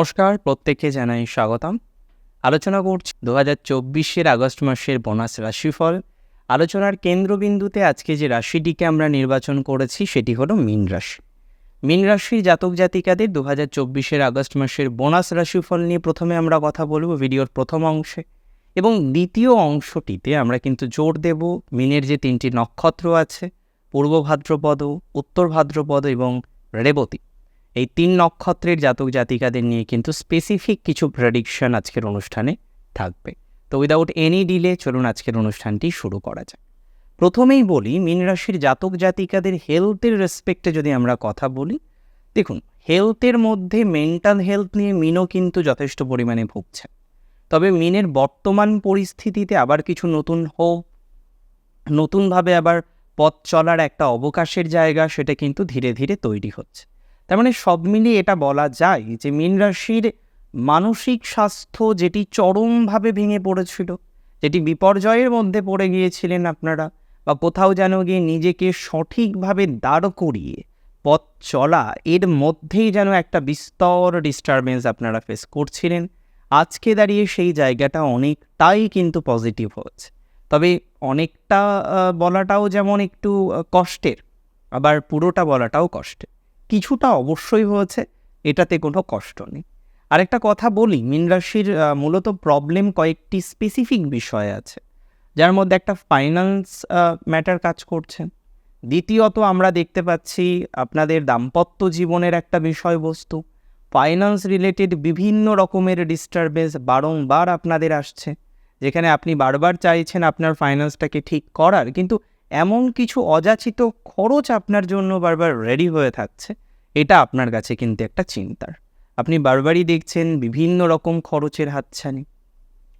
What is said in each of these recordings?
নমস্কার, প্রত্যেককে জানাই স্বাগতম। আলোচনা করছি দু হাজার চব্বিশের আগস্ট মাসের বোনাস রাশিফল। আলোচনার কেন্দ্রবিন্দুতে আজকে যে রাশিটিকে আমরা নির্বাচন করেছি সেটি হলো মীন রাশি। মীন রাশির জাতক জাতিকাদের দু হাজার চব্বিশের আগস্ট মাসের বোনাস রাশিফল নিয়ে প্রথমে আমরা কথা বলব ভিডিওর প্রথম অংশে। এবং দ্বিতীয় অংশটিতে আমরা কিন্তু জোর দেব মিনের যে তিনটি নক্ষত্র আছে, পূর্ব ভাদ্রপদ, উত্তর ভাদ্রপদ এবং রেবতী। এই তিন নক্ষত্রের জাতক জাতিকাদের নিয়ে কিন্তু স্পেসিফিক কিছু প্রেডিকশন আজকের অনুষ্ঠানে থাকবে। তো উইদাউট এনি ডিলে চলুন আজকের অনুষ্ঠানটি শুরু করা যাক। প্রথমেই বলি, মীন রাশির জাতক জাতিকাদের হেলথের রেসপেক্টে যদি আমরা কথা বলি, দেখুন হেলথের মধ্যে মেন্টাল হেলথ নিয়ে মিনও কিন্তু যথেষ্ট পরিমাণে ভুগছে। তবে মিনের বর্তমান পরিস্থিতিতে আবার কিছু নতুন হোপ নতুনভাবে আবার পথ চলার একটা অবকাশের জায়গা, সেটা কিন্তু ধীরে ধীরে তৈরি হচ্ছে। তার মানে সব মিলিয়ে এটা বলা যায় যে মীন রাশির মানসিক স্বাস্থ্য যেটি চরমভাবে ভেঙে পড়েছিল, যেটি বিপর্যয়ের মধ্যে পড়ে গিয়েছিলেন আপনারা বা কোথাও যেন গিয়ে নিজেকে সঠিকভাবে দাঁড় করিয়ে পথ চলা, এর মধ্যেই যেন একটা বিস্তর ডিস্টারবেন্স আপনারা ফেস করছিলেন। আজকে দাঁড়িয়ে সেই জায়গাটা অনেকটাই কিন্তু পজিটিভ হচ্ছে তবে অনেকটা বলাটাও যেমন একটু কষ্টের, আবার পুরোটা বলাটাও কষ্টের। কিছুটা অবশ্যই হয়েছে, এটাতে কোনো কষ্ট নেই। আরেকটা কথা বলি, মীন রাশির মূলত প্রবলেম কয়েকটি স্পেসিফিক বিষয় আছে, যার মধ্যে একটা ফাইন্যান্স ম্যাটার কাজ করছে। দ্বিতীয়ত আমরা দেখতে পাচ্ছি আপনাদের দাম্পত্য জীবনের একটা বিষয়বস্তু ফাইন্যান্স রিলেটেড বিভিন্ন রকমের ডিস্টারবেন্স বারংবার আপনাদের আসছে, যেখানে আপনি বারবার চাইছেন আপনার ফাইন্যান্সটাকে ঠিক করার, কিন্তু এমন কিছু অযাচিত খরচ আপনার জন্য বারবার রেডি হয়ে থাকছে, এটা আপনার কাছে কিন্তু একটা চিন্তার। আপনি বারবারই দেখছেন বিভিন্ন রকম খরচের হাতছানি।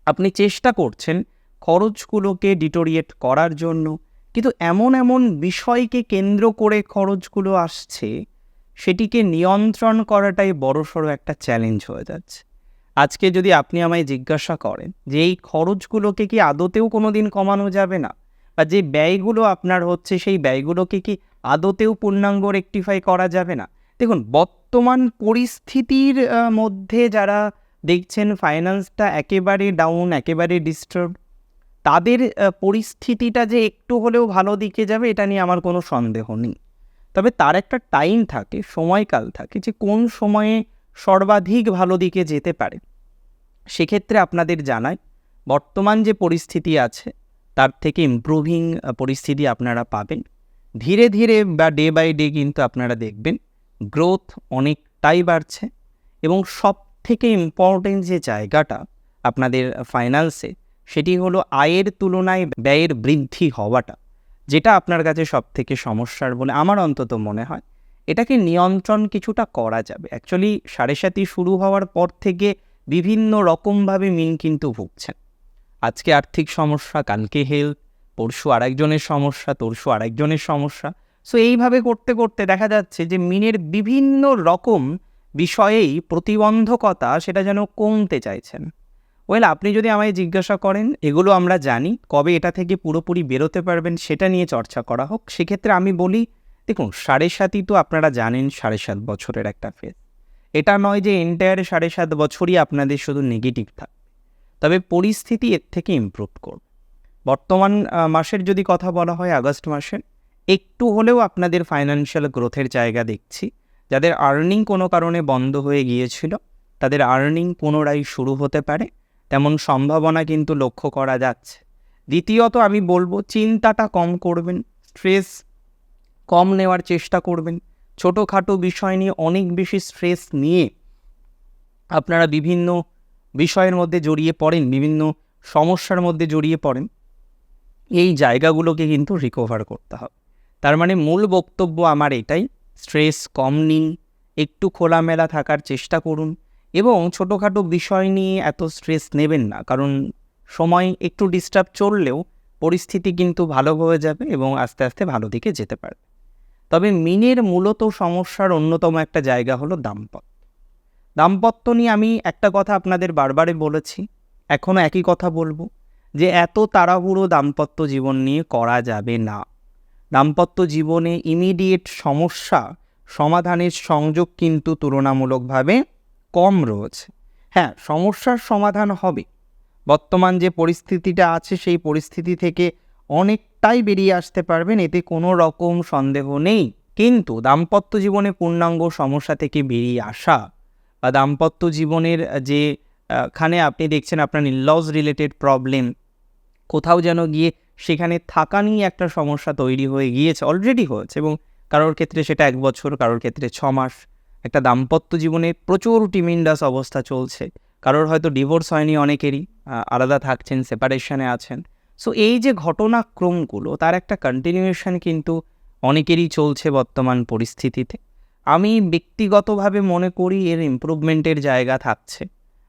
আপনি চেষ্টা করছেন খরচগুলোকে ডিটোরিয়েট করার জন্য, কিন্তু এমন এমন বিষয়কে কেন্দ্র করে খরচগুলো আসছে, সেটিকে নিয়ন্ত্রণ করাটাই বড়সড় একটা চ্যালেঞ্জ হয়ে যাচ্ছে। আজকে যদি আপনি আমায় জিজ্ঞাসা করেন যে এই খরচগুলোকে কি আদতেও কোনো দিন কমানো যাবে না? বা যে ব্যয়গুলো আপনার হচ্ছে, সেই ব্যয়গুলোকে কি আদতেও পূর্ণাঙ্গ রেকটিফাই করা যাবে না? দেখুন, বর্তমান পরিস্থিতির মধ্যে যারা দেখছেন ফাইন্যান্সটা একেবারে ডাউন একেবারে ডিস্টার্ব তাদের পরিস্থিতিটা যে একটু হলেও ভালো দিকে যাবে, এটা নিয়ে আমার কোনো সন্দেহ নেই। তবে তার একটা টাইম থাকে, সময়কাল থাকে যে কোন সময়ে সর্বাধিক ভালো দিকে যেতে পারে। সেক্ষেত্রে আপনাদের জানায় বর্তমান যে পরিস্থিতি আছে তার থেকে ইমপ্রুভিং পরিস্থিতি আপনারা পাবেন। ধীরে ধীরে বা ডে বাই ডে কিন্তু আপনারা দেখবেন গ্রোথ অনেকটাই বাড়ছে এবং সব থেকে ইম্পর্টেন্ট যে জায়গাটা আপনাদের ফাইন্যান্সে সেটি হলো আয়ের তুলনায় ব্যয়ের বৃদ্ধি হওয়াটা, যেটা আপনার কাছে সব থেকে সমস্যার বলে আমার অন্তত মনে হয়। এটাকে নিয়ন্ত্রণ কিছুটা করা যাবে। অ্যাকচুয়ালি সাড়ে সাতি শুরু হওয়ার পর থেকে বিভিন্ন রকমভাবে মিন কিন্তু ভুগছেন। আজকে আর্থিক সমস্যা, কালকে হেলথ পরশু আরেকজনের সমস্যা, তরশু আরেকজনের সমস্যা। সো এইভাবে করতে করতে দেখা যাচ্ছে যে মিনের বিভিন্ন রকম বিষয়েই প্রতিবন্ধকতা সেটা যেন কমতে চাইছেন ওয়েল আপনি যদি আমায় জিজ্ঞাসা করেন, এগুলো আমরা জানি, কবে এটা থেকে পুরোপুরি বেরোতে পারবেন সেটা নিয়ে চর্চা করা হোক, সেক্ষেত্রে আমি বলি, দেখুন, সাড়ে সাতই তো আপনারা জানেন, সাড়ে সাত বছরের একটা ফেজ এটা নয় যে এন্টায়ার সাড়ে সাত বছরই আপনাদের শুধু নেগেটিভ থাকবে তবে পরিস্থিতি এর থেকে ইমপ্রুভ করবে বর্তমান মাসের যদি কথা বলা হয় আগস্ট মাসের একটু হলেও আপনাদের ফাইন্যান্সিয়াল গ্রোথের জায়গা দেখছি। যাদের আর্নিং কোনো কারণে বন্ধ হয়ে গিয়েছিল, তাদের আর্নিং পুনরায় শুরু হতে পারে। তেমন সম্ভাবনা কিন্তু লক্ষ্য করা যাচ্ছে। দ্বিতীয়ত আমি বলব, চিন্তাটা কম করবেন স্ট্রেস কম নেওয়ার চেষ্টা করবেন। ছোটোখাটো বিষয় নিয়ে অনেক বেশি স্ট্রেস নিয়ে আপনারা বিভিন্ন বিষয়ের মধ্যে জড়িয়ে পড়েন, বিভিন্ন সমস্যার মধ্যে জড়িয়ে পড়েন, এই জায়গাগুলোকে কিন্তু রিকভার করতে হবে। তার মানে মূল বক্তব্য আমার এটাই স্ট্রেস কম নিন, একটু খোলামেলা থাকার চেষ্টা করুন এবং ছোটোখাটো বিষয় নিয়ে এত স্ট্রেস নেবেন না, কারণ সময় একটু ডিস্টার্ব চললেও পরিস্থিতি কিন্তু ভালো হয়ে যাবে এবং আস্তে আস্তে ভালো দিকে যেতে পারবে। তবে মিনের মূলত সমস্যার অন্যতম একটা জায়গা হলো দাম্পত্য। দাম্পত্য নিয়ে আমি একটা কথা আপনাদের বারবারে বলেছি এখনও একই কথা বলব, যে এত তাড়াহুড়ো দাম্পত্য জীবন নিয়ে করা যাবে না। দাম্পত্য জীবনে ইমিডিয়েট সমস্যা, সমাধানের সংযোগ কিন্তু তুলনামূলকভাবে কম রয়েছে। হ্যাঁ সমস্যার সমাধান হবে। বর্তমান যে পরিস্থিতিটা আছে, সেই পরিস্থিতি থেকে অনেকটাই বেরিয়ে আসতে পারবেন, এতে কোনো রকম সন্দেহ নেই। কিন্তু দাম্পত্য জীবনে পূর্ণাঙ্গ সমস্যা থেকে বেরিয়ে আসা দাম্পত্য জীবনের যে খানে আপনি দেখছেন আপনার লস রিলেটেড প্রবলেম কোথাও যেন গিয়ে সেখানে থাকা নিয়ে একটা সমস্যা তৈরি হয়ে গিয়েছে অলরেডি হয়েছে এবং কারোর ক্ষেত্রে সেটা এক বছর, কারোর ক্ষেত্রে ছ মাস। একটা দাম্পত্য জীবনে প্রচুর টিমিন্ডাস অবস্থা চলছে। কারোর হয়তো ডিভোর্স হয়নি অনেকেরই আলাদা থাকছেন সেপারেশনে আছেন। সো এই যে ঘটনাক্রমগুলো, তার একটা কন্টিনিউয়েশন কিন্তু অনেকেরই চলছে বর্তমান পরিস্থিতিতে। আমি ব্যক্তিগতভাবে মনে করি এর ইমপ্রুভমেন্টের জায়গা থাকছে।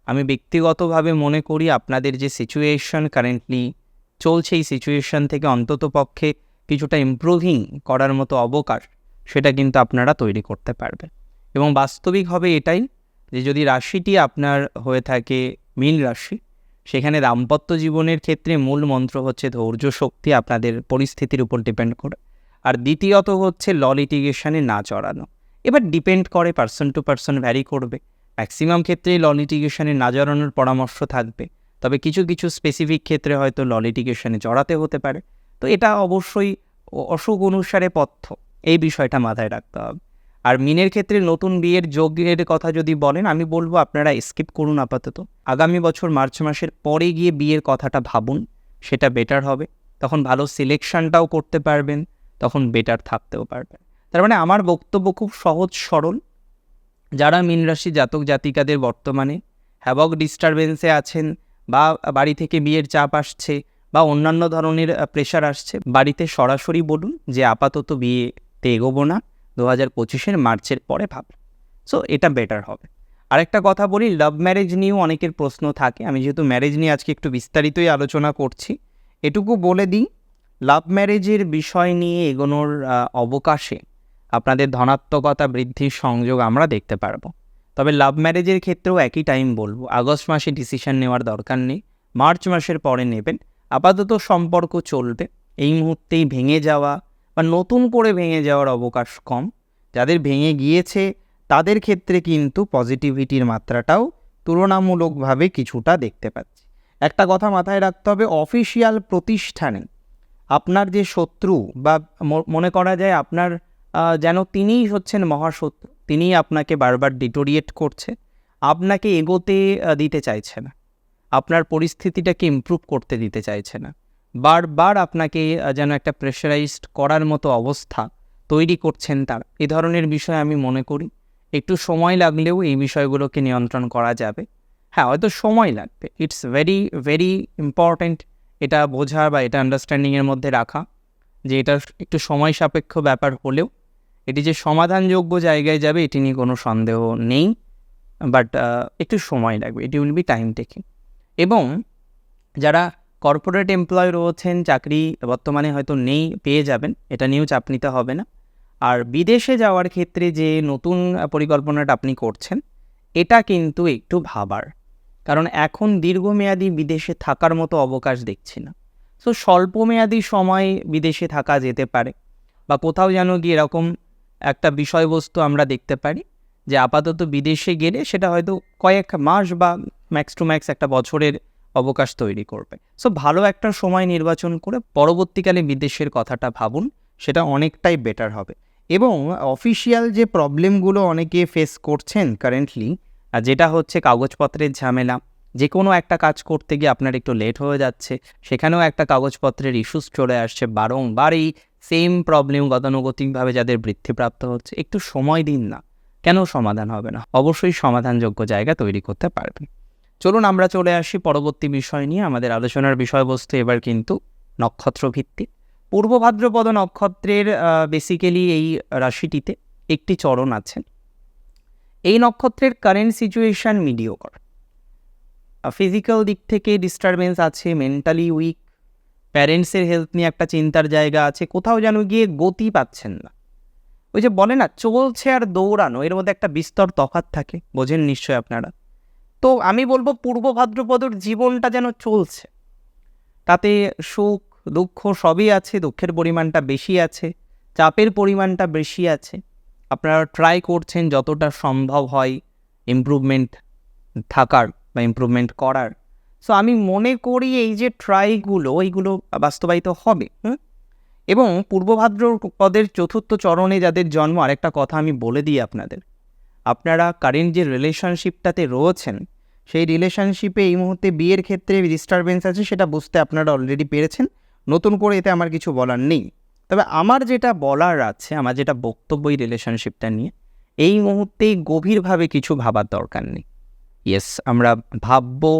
আমি ব্যক্তিগতভাবে মনে করি আপনাদের যে সিচুয়েশন কারেন্টলি চলছে, এই সিচুয়েশন থেকে অন্তত পক্ষে কিছুটা ইমপ্রুভিং করার মতো অবকাশ সেটা কিন্তু আপনারা তৈরি করতে পারবেন। এবং বাস্তবিক হবে এটাই যে যদি রাশিটি আপনার হয়ে থাকে মীন রাশি, সেখানে দাম্পত্য জীবনের ক্ষেত্রে মূল মন্ত্র হচ্ছে ধৈর্য শক্তি আপনাদের পরিস্থিতির উপর ডিপেন্ড করে। আর দ্বিতীয়ত হচ্ছে ল লিটিগেশনে না চড়ানো। এবার ডিপেন্ড করে পার্সন টু পার্সন ভ্যারি করবে। ম্যাক্সিমাম ক্ষেত্রেই ল লিটিগেশনে না জড়ানোর পরামর্শ থাকবে। তবে কিছু কিছু স্পেসিফিক ক্ষেত্রে হয়তো ল লিটিগেশনে জড়াতে হতে পারে। তো এটা অবশ্যই অসুখ অনুসারে পথ্য। এই বিষয়টা মাথায় রাখতে হবে। আর মিনের ক্ষেত্রে নতুন বিয়ের যোগের কথা যদি বলেন, আমি বলব আপনারা স্কিপ করুন আপাতত। আগামী বছর মার্চ মাসের পরে গিয়ে বিয়ের কথাটা ভাবুন, সেটা বেটার হবে। তখন ভালো সিলেকশনটাও করতে পারবেন, তখন বেটার থাকতেও পারবেন। তার মানে আমার বক্তব্য খুব সহজ, সরল। যারা মীন রাশি জাতক জাতিকাদের বর্তমানে হ্যাবক ডিস্টারবেন্সে আছেন বা বাড়ি থেকে বিয়ের চাপ আসছে বা অন্যান্য ধরনের প্রেশার আসছে, বাড়িতে সরাসরি বলুন যে আপাতত বিয়েতে এগোবো না দু হাজার পঁচিশের মার্চের পরে ভাব। সো এটা বেটার হবে। আরেকটা কথা বলি লাভ ম্যারেজ নিয়েও অনেকের প্রশ্ন থাকে। আমি যেহেতু ম্যারেজ নিয়ে আজকে একটু বিস্তারিতই আলোচনা করছি, এটুকু বলে দিই লাভ ম্যারেজের বিষয় নিয়ে এগোনোর অবকাশে আপনাদের ধনাত্মকতা বৃদ্ধির সংযোগ আমরা দেখতে পারব। তবে লাভ ম্যারেজের ক্ষেত্রেও একই টাইম বলব, আগস্ট মাসে ডিসিশন নেওয়ার দরকার নেই, মার্চ মাসের পরে নেবেন, আপাতত সম্পর্ক চলবে, এই মুহূর্তেই ভেঙে যাওয়া বা নতুন করে ভেঙে যাওয়ার অবকাশ কম, যাদের ভেঙে গিয়েছে তাদের ক্ষেত্রে কিন্তু পজিটিভিটির মাত্রাটাও তুলনামূলকভাবে কিছুটা দেখতে পাচ্ছি। একটা কথা মাথায় রাখতে হবে, অফিসিয়াল প্রতিষ্ঠানে আপনার যে শত্রু বা মনে করা যায় আপনার যেন তিনিই হচ্ছেন মহাশত্রু তিনিই আপনাকে বারবার ডিটোরিয়েট করছে, আপনাকে এগোতে দিতে চাইছে না। আপনার পরিস্থিতিটাকে ইমপ্রুভ করতে দিতে চাইছে না। বারবার আপনাকে যেন একটা প্রেশারাইজড করার মতো অবস্থা তৈরি করছেন তার। এ ধরনের বিষয় আমি মনে করি, একটু সময় লাগলেও এই বিষয়গুলোকে নিয়ন্ত্রণ করা যাবে। হ্যাঁ হয়তো সময় লাগবে। ইটস ভেরি ভেরি ইম্পর্ট্যান্ট এটা বোঝা বা এটা আন্ডারস্ট্যান্ডিংয়ের মধ্যে রাখা যে এটা একটু সময় সাপেক্ষ ব্যাপার হলেও এটি যে সমাধানযোগ্য জায়গায় যাবে, এটি নিয়ে কোনো সন্দেহ নেই বাট একটু সময় লাগবে। এটি উইল বি টাইম টেকিং। এবং যারা কর্পোরেট এমপ্লয় রয়েছেন, চাকরি বর্তমানে হয়তো নেই, পেয়ে যাবেন, এটা নিয়েও চাপ নিতে হবে না। আর বিদেশে যাওয়ার ক্ষেত্রে যে নতুন পরিকল্পনাটা আপনি করছেন, এটা কিন্তু একটু ভাবার। কারণ এখন দীর্ঘমেয়াদী বিদেশে থাকার মতো অবকাশ দেখছি না। সো স্বল্পমেয়াদী সময় বিদেশে থাকা যেতে পারে, বা কোথাও যেন গিয়ে এরকম একটা বিষয়বস্তু আমরা দেখতে পারি যে আপাতত বিদেশে গেলে সেটা হয়তো কয়েক মাস বা ম্যাক্স টু ম্যাক্স একটা বছরের অবকাশ তৈরি করবে। সো ভালো একটা সময় নির্বাচন করে পরবর্তীকালে বিদেশের কথাটা ভাবুন, সেটা অনেকটাই বেটার হবে। এবং অফিসিয়াল যে প্রবলেমগুলো অনেকে ফেস করছেন কারেন্টলি যেটা হচ্ছে কাগজপত্রের ঝামেলা, যে কোনো একটা কাজ করতে গিয়ে আপনার একটু লেট হয়ে যাচ্ছে, সেখানেও একটা কাগজপত্রের ইস্যুস চলে আসছে, বারংবার এই সেম প্রবলেম গতানুগতিকভাবে যাদের বৃদ্ধিপ্রাপ্ত হচ্ছে, একটু সময় দিন না। কেন সমাধান হবে না? অবশ্যই সমাধানযোগ্য জায়গা তৈরি করতে পারবেন। চলুন আমরা চলে আসি পরবর্তী বিষয় নিয়ে। আমাদের আলোচনার বিষয়বস্তু এবার কিন্তু নক্ষত্র ভিত্তিক নক্ষত্রের বেসিক্যালি এই রাশিটিতে একটি চরণ আছে। এই নক্ষত্রের কারেন্ট সিচুয়েশন মিডিওকর ফিজিক্যাল দিক থেকে ডিস্টারবেন্স আছে মেন্টালি উইক প্যারেন্টসের হেলথ নিয়ে একটা চিন্তার জায়গা আছে, কোথাও যেন গিয়ে গতি পাচ্ছেন না। ওই যে বলে না, চলছে আর দৌড়ানো, এর মধ্যে একটা বিস্তর তফাৎ থাকে, বোঝেন নিশ্চয় আপনারা। তো আমি বলব পূর্ব ভাদ্রপদর জীবনটা যেন চলছে। তাতে সুখ, দুঃখ সবই আছে, দুঃখের পরিমাণটা বেশি আছে, চাপের পরিমাণটা বেশি আছে। আপনারা ট্রাই করছেন যতটা সম্ভব হয় ইমপ্রুভমেন্ট থাকার বা ইমপ্রুভমেন্ট করার। সো আমি মনে করি এই যে ট্রাইগুলো, এইগুলো বাস্তবায়িত হবে? এবং পূর্ব ভাদ্রপদের চতুর্থ চরণে যাদের জন্ম, আরেকটা কথা আমি বলে দিই আপনাদের। আপনারা কারেন্ট যে রিলেশনশিপটাতে রয়েছেন, সেই রিলেশনশিপে এই মুহূর্তে বিয়ের ক্ষেত্রে ডিস্টারবেন্স আছে, সেটা বুঝতে আপনারা অলরেডি পেরেছেন। নতুন করে এতে আমার কিছু বলার নেই। তবে আমার যেটা বলার আছে, আমার যেটা বক্তব্য এই রিলেশনশিপটা নিয়ে, এই মুহূর্তেই গভীরভাবে কিছু ভাবার দরকার নেই। ইয়েস আমরা ভাববো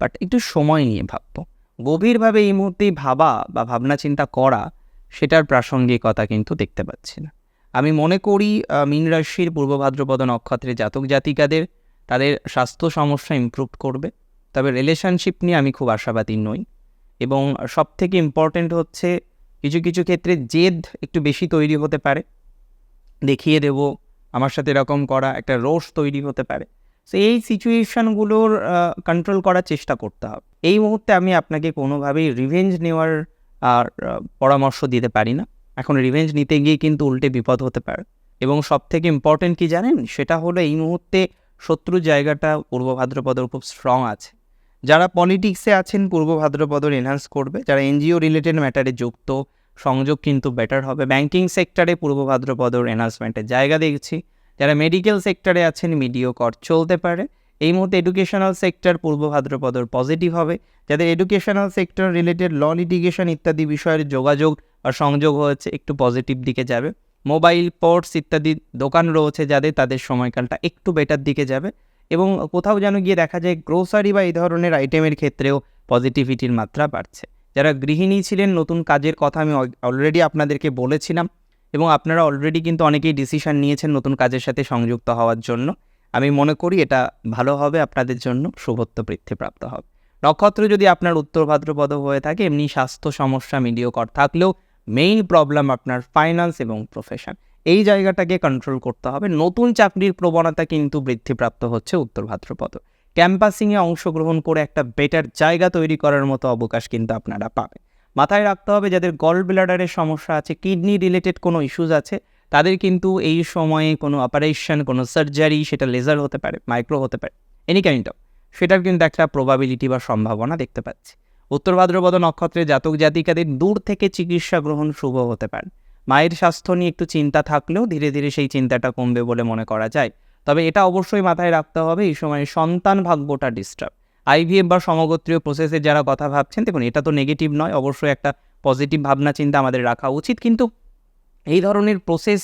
বাট একটু সময় নিয়ে ভাববো। গভীরভাবে এই মুহূর্তেই ভাবা বা ভাবনা চিন্তা করা সেটার প্রাসঙ্গিকতা কিন্তু দেখতে পাচ্ছি না। আমি মনে করি মীন রাশির পূর্ব ভাদ্রপদ জাতক জাতিকাদের তাদের স্বাস্থ্য সমস্যা ইমপ্রুভ করবে। তবে রিলেশনশিপ নিয়ে আমি খুব আশাবাদী নই। এবং সব থেকে ইম্পর্ট্যান্ট হচ্ছে কিছু কিছু ক্ষেত্রে জেদ একটু বেশি তৈরি হতে পারে। দেখিয়ে দেব, আমার সাথে এরকম করা একটা রোষ তৈরি হতে পারে। সো এই সিচুয়েশানগুলোর কন্ট্রোল করার চেষ্টা করতে হবে। এই মুহূর্তে আমি আপনাকে কোনোভাবেই রিভেঞ্জ নেওয়ার, আর পরামর্শ দিতে পারি না। এখন রিভেঞ্জ নিতে গিয়ে কিন্তু উল্টে বিপদ হতে পারে। এবং সব থেকে ইম্পর্টেন্ট কি জানেন? সেটা হলো এই মুহূর্তে শত্রুর জায়গাটা পূর্ব ভাদ্রপদের খুব স্ট্রং আছে। যারা পলিটিক্সে আছেন, পূর্ব ভাদ্রপদর এনহান্স করবে। যারা এনজিও রিলেটেড ম্যাটারে যুক্ত, সংযোগ কিন্তু বেটার হবে। ব্যাংকিং সেক্টরে পূর্ব ভাদ্রপদর এনহান্সমেন্টের জায়গা দেখছি। যারা মেডিকেল সেক্টরে আছেন মিডিও কর চলতে পারে। এই মুহূর্তে এডুকেশনাল সেক্টর পূর্ব ভাদ্রপদর পজিটিভ হবে। যাদের educational sector related law litigation ইত্যাদি বিষয়ের যোগাযোগ বা সংযোগ হয়েছে, একটু পজিটিভ দিকে যাবে। মোবাইল পোর্টস ইত্যাদি দোকান রয়েছে যাদের, তাদের সময়কালটা একটু বেটার দিকে যাবে। এবং কোথাও যেন গিয়ে দেখা যায় গ্রোসারি বা এই ধরনের আইটেমের ক্ষেত্রেও পজিটিভিটির মাত্রা বাড়ছে। যারা গৃহিণী ছিলেন, নতুন কাজের কথা আমি অলরেডি আপনাদেরকে বলেছিলাম এবং আপনারা অলরেডি কিন্তু অনেকেই ডিসিশন নিয়েছেন নতুন কাজের সাথে সংযুক্ত হওয়ার জন্য। আমি মনে করি এটা ভালো হবে, আপনাদের জন্য শুভত্ব বৃদ্ধিপ্রাপ্ত হবে। নক্ষত্র যদি আপনার উত্তর ভাদ্রপদ হয়ে থাকে, এমনি স্বাস্থ্য সমস্যা মিডিয়কর থাকলেও মেইন প্রবলেম আপনার ফাইন্যান্স এবং প্রফেশন এই জায়গাটাকে কন্ট্রোল করতে হবে। নতুন চাকরির প্রবণতা কিন্তু বৃদ্ধিপ্রাপ্ত হচ্ছে উত্তর ভাদ্রপদ। ক্যাম্পাসিংয়ে অংশগ্রহণ করে একটা বেটার জায়গা তৈরি করার মতো অবকাশ কিন্তু আপনারা পাবেন। মাথায় রাখতে হবে যাদের গল ব্লাডারের সমস্যা আছে কিডনি রিলেটেড কোনো ইস্যুজ আছে, তাদের কিন্তু এই সময়ে কোনো অপারেশন কোনো সার্জারি সেটা লেজার হতে পারে মাইক্রো হতে পারে এনি কাইন্ড অফ সেটার কিন্তু একটা প্রবাবিলিটি বা সম্ভাবনা দেখতে পাচ্ছি। উত্তর ভাদ্রপদ নক্ষত্রে জাতক জাতিকাদের দূর থেকে চিকিৎসা গ্রহণ শুভ হতে পারে। মায়ের স্বাস্থ্য নিয়ে একটু চিন্তা থাকলেও ধীরে ধীরে সেই চিন্তাটা কমবে বলে মনে করা যায়। তবে এটা অবশ্যই মাথায় রাখতে হবে, এই সময় সন্তান ভাগ্যটা ডিস্টার্ব আইভিএফ বা সমগোত্রীয় প্রসেসের যারা কথা ভাবছেন, দেখুন, এটা তো নেগেটিভ নয়, অবশ্যই একটা পজিটিভ ভাবনা চিন্তা আমাদের রাখা উচিত। কিন্তু এই ধরনের প্রসেস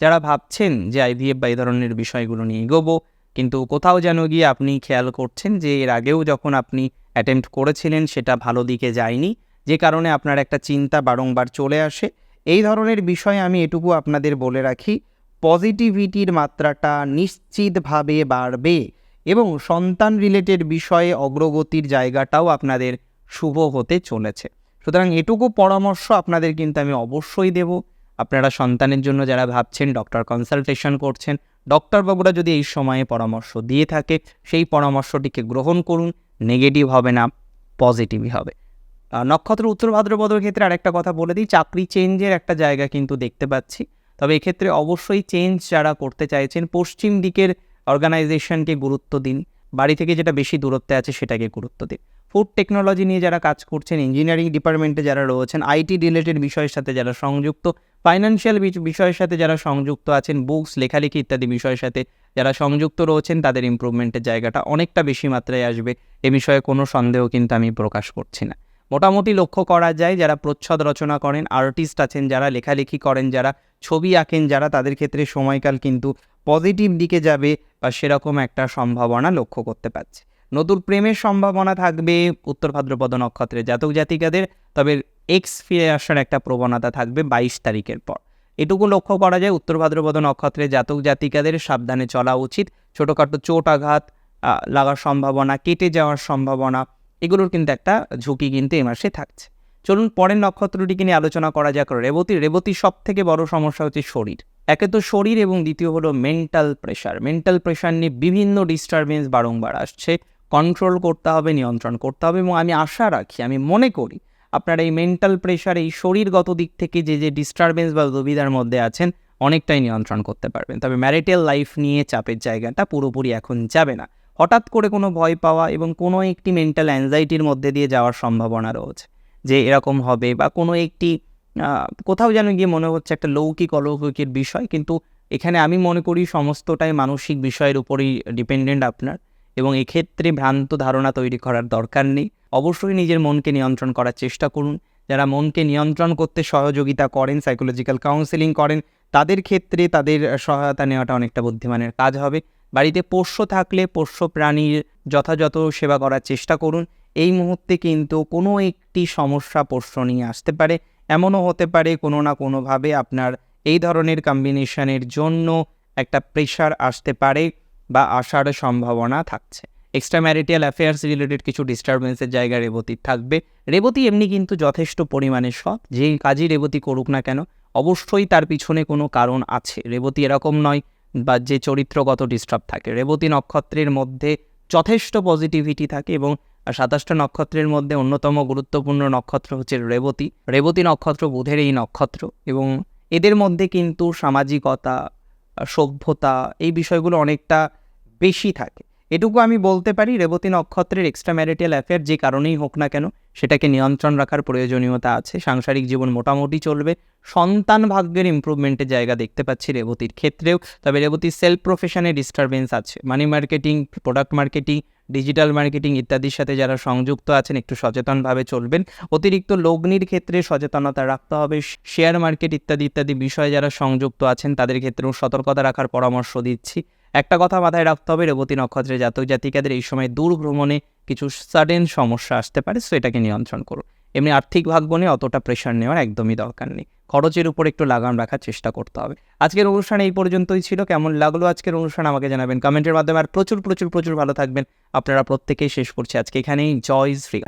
যারা ভাবছেন যে আইভিএফ বা এই ধরনের বিষয়গুলো নিয়ে এগোবো, কিন্তু কোথাও যেন গিয়ে আপনি খেয়াল করছেন যে এর আগেও যখন আপনি অ্যাটেম্প্ট করেছিলেন, সেটা ভালো দিকে যায়নি, যে কারণে আপনার একটা চিন্তা বারংবার চলে আসে। এই ধরনের বিষয়ে আমি এটুকু আপনাদের বলে রাখি পজিটিভিটির মাত্রাটা নিশ্চিতভাবে বাড়বে। এবং সন্তান রিলেটেড বিষয়ে অগ্রগতির জায়গাটাও আপনাদের শুভ হতে চলেছে। সুতরাং এটুকু পরামর্শ আপনাদের কিন্তু আমি অবশ্যই দেব। আপনারা সন্তানের জন্য যারা ভাবছেন ডক্টর কনসালটেশন করছেন ডক্টরবাবুরা যদি এই সময়ে পরামর্শ দিয়ে থাকে, সেই পরামর্শটিকে গ্রহণ করুন নেগেটিভ হবে না পজিটিভই হবে। নক্ষত্র উত্তর ভাদ্রপদের ক্ষেত্রে আরেকটা কথা বলে দিই, চাকরি চেঞ্জের একটা জায়গা কিন্তু দেখতে পাচ্ছি। তবে এক্ষেত্রে অবশ্যই চেঞ্জ যারা করতে চাইছেন, পশ্চিম দিকের অর্গানাইজেশনকে গুরুত্ব দিন। বাড়ি থেকে যেটা বেশি দূরত্বে আছে সেটাকে গুরুত্ব দিন। ফুড টেকনোলজি নিয়ে যারা কাজ করছেন, ইঞ্জিনিয়ারিং ডিপার্টমেন্টে যারা রয়েছেন, আইটি রিলেটেড বিষয়ের সাথে যারা সংযুক্ত, ফাইন্যান্সিয়াল বিষয়ের সাথে যারা সংযুক্ত আছেন, বুকস, লেখালেখি ইত্যাদি বিষয়ের সাথে যারা সংযুক্ত রয়েছেন, তাদের ইমপ্রুভমেন্টের জায়গাটা অনেকটা বেশি মাত্রায় আসবে। এ বিষয়ে কোনো সন্দেহ কিন্তু আমি প্রকাশ করছি না। মোটামুটি লক্ষ্য করা যায়, যারা প্রচ্ছদ রচনা করেন আর্টিস্ট আছেন যারা, লেখালেখি করেন যারা, ছবি আঁকেন যারা, তাদের ক্ষেত্রে সময়কাল কিন্তু পজিটিভ দিকে যাবে বা সেরকম একটা সম্ভাবনা লক্ষ্য করতে পারছে। নতুন প্রেমের সম্ভাবনা থাকবে উত্তর ভাদ্রপদ নক্ষত্রের জাতক জাতিকাদের, তবে এক্স ফিরে আসার একটা প্রবণতা থাকবে বাইশ তারিখের পর। এটুকু লক্ষ্য করা যায়, উত্তর ভাদ্রপদ নক্ষত্রে জাতক জাতিকাদের সাবধানে চলা উচিত। ছোটোখাটো চোট আঘাত লাগার সম্ভাবনা, কেটে যাওয়ার সম্ভাবনা, এগুলোর কিন্তু একটা ঝুঁকি কিন্তু এ মাসে থাকছে। চলুন পরের নক্ষত্রটিকে নিয়ে আলোচনা করা যাক। রেবতী, রেবতীর সব থেকে বড় সমস্যা হচ্ছে শরীর। একে তো শরীর এবং দ্বিতীয় হলো মেন্টাল প্রেশার মেন্টাল প্রেশার নিয়ে বিভিন্ন ডিস্টারবেন্স বারংবার আসছে। কন্ট্রোল করতে হবে, নিয়ন্ত্রণ করতে হবে এবং আমি আশা রাখি, আমি মনে করি আপনার এই মেন্টাল প্রেশার এই শরীরগত দিক থেকে যে যে ডিস্টারবেন্স বা দুবিধার মধ্যে আছেন, অনেকটাই নিয়ন্ত্রণ করতে পারবেন। তবে ম্যারিটাল লাইফ নিয়ে চাপের জায়গাটা পুরোপুরি এখন যাবে না। হঠাৎ করে কোনো ভয় পাওয়া এবং কোনো একটি মেন্টাল অ্যাংজাইটির মধ্যে দিয়ে যাওয়ার সম্ভাবনা রয়েছে যে, এরকম হবে বা কোনো একটি কোথাও যেন গিয়ে মনে হচ্ছে একটা লৌকিক, অলৌকিকের বিষয়। কিন্তু এখানে আমি মনে করি সমস্তটাই মানসিক বিষয়ের উপরই ডিপেন্ডেন্ট আপনার এবং এক্ষেত্রে ভ্রান্ত ধারণা তৈরি করার দরকার নেই। অবশ্যই নিজের মনকে নিয়ন্ত্রণ করার চেষ্টা করুন। যারা মনকে নিয়ন্ত্রণ করতে সহযোগিতা করেন সাইকোলজিক্যাল কাউন্সেলিং করেন, তাদের ক্ষেত্রে তাদের সহায়তা নেওয়াটা অনেকটা বুদ্ধিমানের কাজ হবে। বাড়িতে পোষ্য থাকলে পোষ্য প্রাণীর যথাযথ সেবা করার চেষ্টা করুন। এই মুহূর্তে কিন্তু কোনো একটি সমস্যা পোষ্য নিয়ে আসতে পারে। এমনও হতে পারে কোনো না কোনোভাবে আপনার এই ধরনের কম্বিনেশনের জন্য একটা প্রেশার আসতে পারে বা আসার সম্ভাবনা থাকছে। এক্সট্রা ম্যারিটাল অ্যাফেয়ার্স রিলেটেড কিছু ডিস্টারবেন্সের জায়গা রেবতীর থাকবে। রেবতী এমনি কিন্তু যথেষ্ট পরিমাণে সৎ যে কাজই রেবতী করুক না কেন, অবশ্যই তার পিছনে কোনো কারণ আছে। রেবতী এরকম নয় বা যে চরিত্রগত ডিস্টার্ব থাকে। রেবতী নক্ষত্রের মধ্যে যথেষ্ট পজিটিভিটি থাকে এবং সাতাশটা নক্ষত্রের মধ্যে অন্যতম গুরুত্বপূর্ণ নক্ষত্র হচ্ছে রেবতী। রেবতী নক্ষত্র বুধের এই নক্ষত্র এবং এদের মধ্যে কিন্তু সামাজিকতা, সভ্যতা এই বিষয়গুলো অনেকটা বেশি থাকে। এটুকু আমি বলতে পারি রেবতী নক্ষত্রের এক্সট্রা ম্যারিটাল অ্যাফেয়ার যে কারণেই হোক না কেন সেটাকে নিয়ন্ত্রণ রাখার প্রয়োজনীয়তা আছে। সাংসারিক জীবন মোটামুটি চলবে। সন্তান ভাগ্যের ইমপ্রুভমেন্টের জায়গা দেখতে পাচ্ছি রেবতীর ক্ষেত্রেও। তবে রেবতীর সেলফ প্রফেশনে ডিস্টারবেন্স আছে। Money marketing product marketing digital marketing ইত্যাদির সাথে যারা সংযুক্ত আছেন, একটু সচেতনভাবে চলবেন। অতিরিক্ত লগ্নির ক্ষেত্রে সচেতনতা রাখতে হবে। শেয়ার মার্কেট ইত্যাদি ইত্যাদি বিষয়ে যারা সংযুক্ত আছেন, তাদের ক্ষেত্রেও সতর্কতা রাখার পরামর্শ দিচ্ছি। একটা কথা মাথায় রাখতে হবে, রেবতী নক্ষত্রের জাতক জাতিকাদের এই সময় দূর ভ্রমণে কিছু সাডেন সমস্যা আসতে পারে, সো এটাকে নিয়ন্ত্রণ করুন। এমনি আর্থিক ভাগ্য নিয়ে অতটা প্রেশার নেওয়ার একদমই দরকার নেই। খরচের উপর একটু লাগাম রাখার চেষ্টা করতে হবে। আজকের অনুষ্ঠান এই পর্যন্তই ছিল, কেমন লাগল আজকের অনুষ্ঠান আমাকে জানাবেন কমেন্টের মাধ্যমে, আর প্রচুর প্রচুর প্রচুর ভালো থাকবেন। আপনারা প্রত্যেকেই শেষ করছি আজকে এখানেই, জয় শ্রী